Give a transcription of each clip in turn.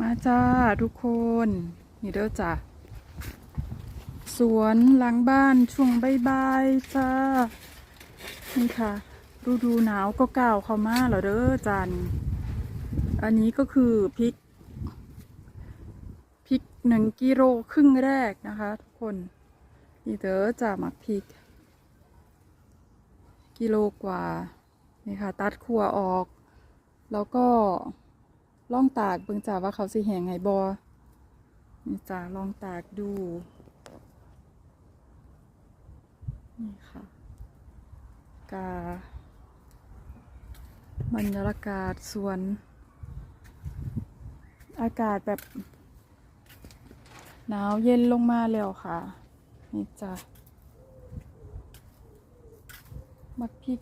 มาจ้าทุกคน นี่เด้อจ้ะสวนหลังบ้านช่วงใบ่ายจ้า นี่ค่ะ ฤดูหนาวก็ก้าวเข้ามาแล้วเด้อจัน อันนี้ก็คือพริกพริกหนึ่งกิโลครึ่งแรกนะคะ ทุกคน นี่เด้อจ้ะหมักพริก กิโลกว่า นี่ค่ะ ตัดขัวออก แล้วก็ ล่องตากเบิ่งจ่าว่าเขาสิแหงไงบอนี่จ้าลองตากดูนี่ค่ะกาบรรยากาศสวน อากาศแบบหนาวเย็นลงมาแล้วค่ะ นี่จ้ะมักพริก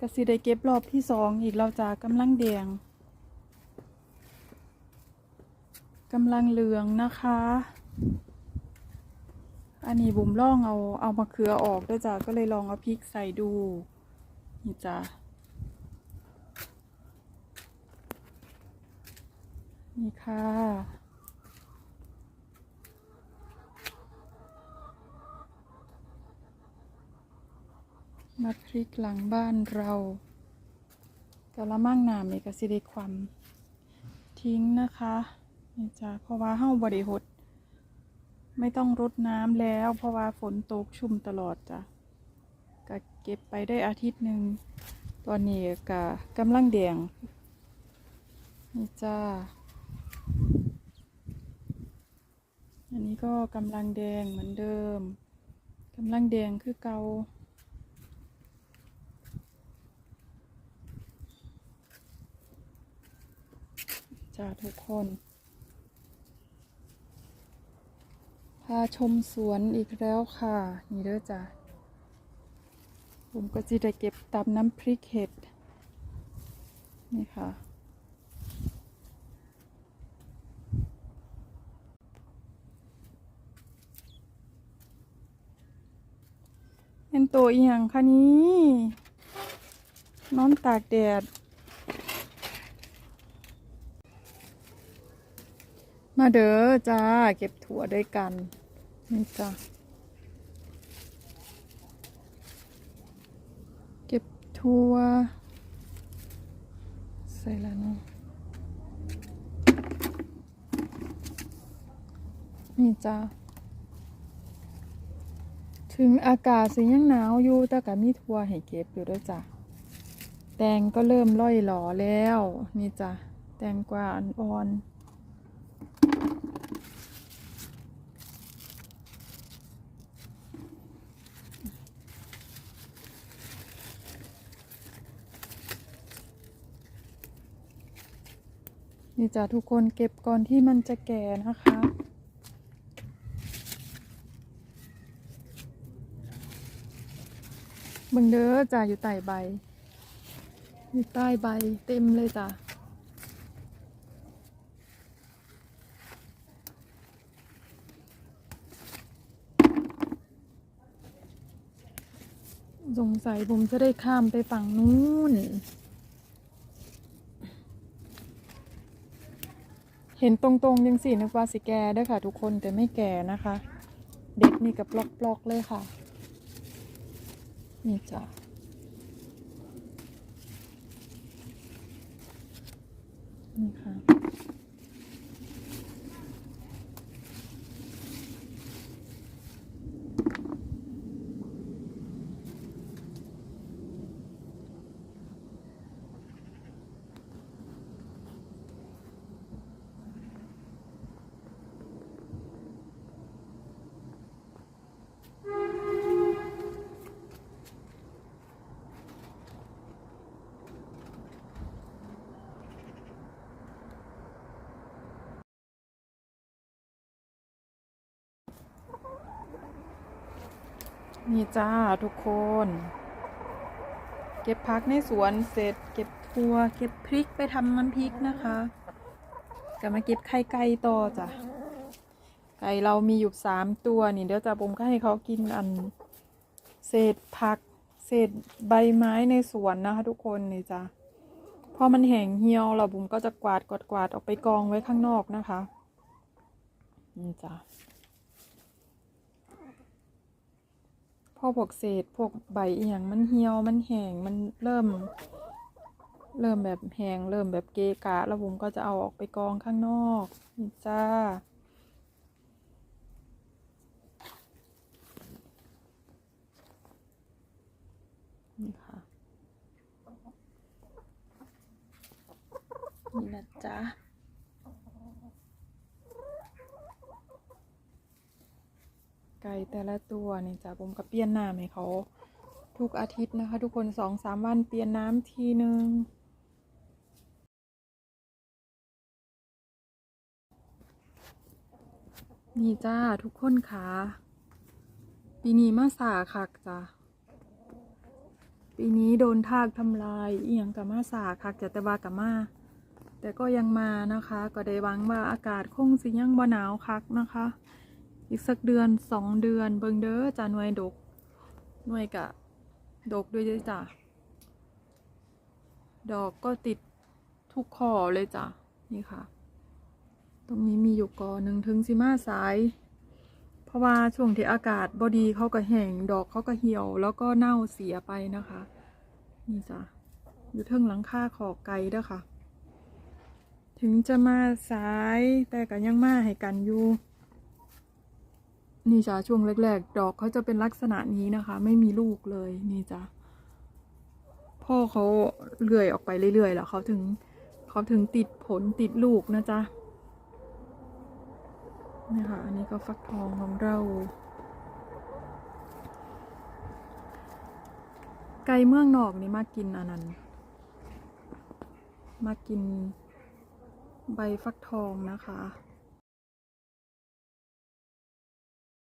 กระสิได้เก็บรอบที่สองอีกเราจะกำลังแดง กำลังเหลืองนะคะ อันนี้บุ๋มล่องเอาเอามะเขือออกด้วยจ้ะก็เลยลองเอาพริกใส่ดูนี่จ้ะนี่ค่ะ มาพริกหลังบ้านเรากะละมังน้ำนี่ก็สิได้ความทิ้งนะคะ นี่จ้ะเพราะว่าเฮาบริหดไม่ต้องรดน้ำแล้ว เพราะว่าฝนตกชุ่มตลอดจ้ะก็เก็บไปได้อาทิตย์หนึ่งตอนนี้ก็กำลังแดงนี่จ้าอันนี้ก็กำลังแดงเหมือนเดิมกำลังแดงคือเกาจ้าทุกคน พาชมสวนอีกแล้วค่ะ นี่เด้อจ้ะผมก็จะได้เก็บตามน้ำพริกเห็ด นี่ค่ะ เป็นตัวอีหยังคะนี้นอนตากแดด มาเด้อจ้า เก็บถั่วด้วยกัน นี่จ้าเก็บถั่วใส่แล้วเนาะนี่จ้าถึงอากาศสิยังหนาวอยู่แต่ก็มีถั่วให้เก็บอยู่ด้วยจ้ะแตงก็เริ่มล่อยหลอแล้ว นี่จ้ะแตงกวาอ่อนๆ นี่จ้ะทุกคนเก็บก่อนที่มันจะแก่นะคะเบิ่งเด้อจ้ะอยู่ใต้ใบ อยู่ใต้ใบเต็มเลยจ้ะสงสัยผมจะได้ข้ามไปฝั่งนู้น เห็นตรงๆยังสีนึกว่าสิแก่ด้วยค่ะ ทุกคนแต่ไม่แก่นะคะ เด็กนี่กับปลอกๆเลยค่ะ นี่จ้ะนี่ค่ะ นี่จ้าทุกคน เก็บพักในสวนเสร็จ เก็บทัวเก็บพริกไปทำน้ำพริกนะคะก็มาเก็บไข่ไก่ต่อจ้ะไก่เรามีอยู่สามตัวนี่เดี๋ยวจะผมก็ให้เขากินอัน เศษผัก เศษใบไม้ในสวนนะคะ ทุกคนนี่จ้ะพอมันแห้งเหี่ยวแล้วบุ๋มก็จะกวาดกวาดกวาดออกไปกองไว้ข้างนอกนะคะนี่จ้ะ อพวกเศษพวกใบอหย่างมันเหี่ยวมันแห้งมันเริ่ม เริ่มแบบแห้งเริ่มแบบเกะกะ แล้วบุ๋มก็จะเอาออกไปกองข้างนอกนี่จ้านี่ค่ะนี่นะจ๊ะ ไก่แต่ละตัวเนี่ยจ้ะผมก็เปลี่ยนน้ำให้เขาทุกอาทิตย์นะคะ ทุกคนสองสามวันเปลี่ยนน้ำทีนึงนี่จ้าทุกคนค่ะปีนี้มาสาคักจ้ะปีนี้โดนทากทำลายอีหยังกับมาสาคักจะแต่ว่ากับมาแต่ก็ยังมานะคะ ก็ได้หวังว่าอากาศคงสิยังบ่หนาวคักนะคะ อีกสักเดือนสองเดือนเบิงเด้อจ้าหน่วยดกหน่วยกะ ดกด้วยเด้จ้ะดอกก็ติดทุกข้อเลยจ้ะนี่ค่ะ ตรงนี้มีอยู่กอหนึ่งถึงสิมาสาย เพราะว่าช่วงที่อากาศบดีเขาก็แห้งดอกเขาก็เหี่ยว แล้วก็เน่าเสียไปนะคะ นี่จ้ะอยู่เทิงหลังคาขอกไก่ด้อค่ะ ถึงจะมาสายแต่ก็ยังมาให้กันอยู่ นี่จ้ะช่วงแรก ๆ ดอกเขาจะเป็นลักษณะนี้นะคะ ไม่มีลูกเลยนี่จ้ะพ่อเขาเลื่อยออกไปเรื่อยๆแล้วเขาถึงเขาถึงติดผลติดลูกนะจ๊ะนี่ค่ะอันนี้ก็ฟักทองของเรา ไก่เมืองนอกนี่มากินอันนั้นมากินใบฟักทองนะคะ